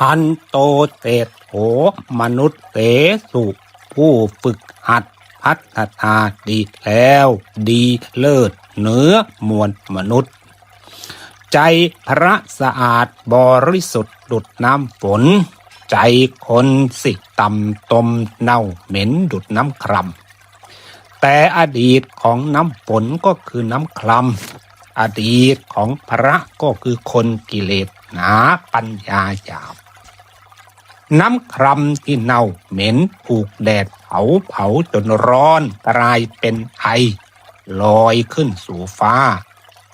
หันโตเตโถมนุษย์เตสุผู้ฝึกหัดพัฒนาดีแล้ว ดีเลิศเหนือมวลมนุษย์ ใจพระสะอาดบริสุทธิ์ดุดน้ำฝน ใจคนสิต่ำตมเน่าเหม็นดุดน้ำครำแต่อดีตของน้ำฝนก็คือน้ำคลำอดีตของพระก็คือคนกิเลสหนาปัญญาหยาบ น้ำครำที่เน่าเหม็นถูกแดดเผาเผาจนร้อนกลายเป็นไอลอยขึ้นสู่ฟ้า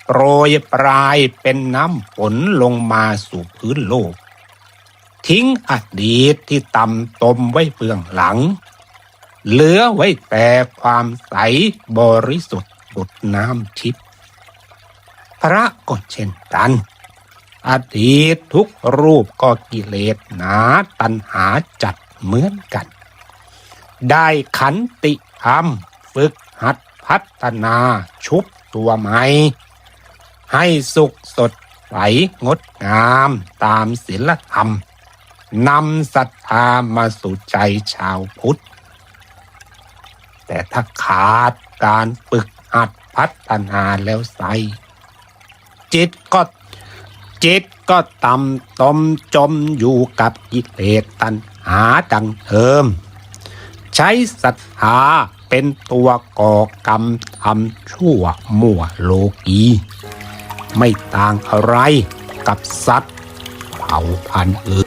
โปรยปลายเป็นน้ำฝนลงมาสู่พื้นโลก ทิ้งอดีตที่ต่ำตมไว้เบื้องหลัง เหลือไว้แต่ความใสบริสุทธิ์ดุดน้ำทิพย์พระก็เช่นกัน อดีตทุกรูปก็กิเลสหนาตัณหาจัดเหมือนกัน ได้ขันติธรรมฝึกหัดพัฒนาชุบตัวใหม่ให้สุขสดใสงดงามตามศีลธรรมนำศรัทธามาสู่ใจชาวพุทธ แต่ถ้าขาดการฝึกหัดพัฒนาแล้วไซจิตก็ จิตก็ต่ำตมจมอยู่กับกิเลสตัณหาดังเดิม ใช้ศรัทธาเป็นตัวก่อกรรมทำชั่วมั่วโลกี ไม่ต่างอะไรกับสัตว์เผ่าพันธุ์อื่น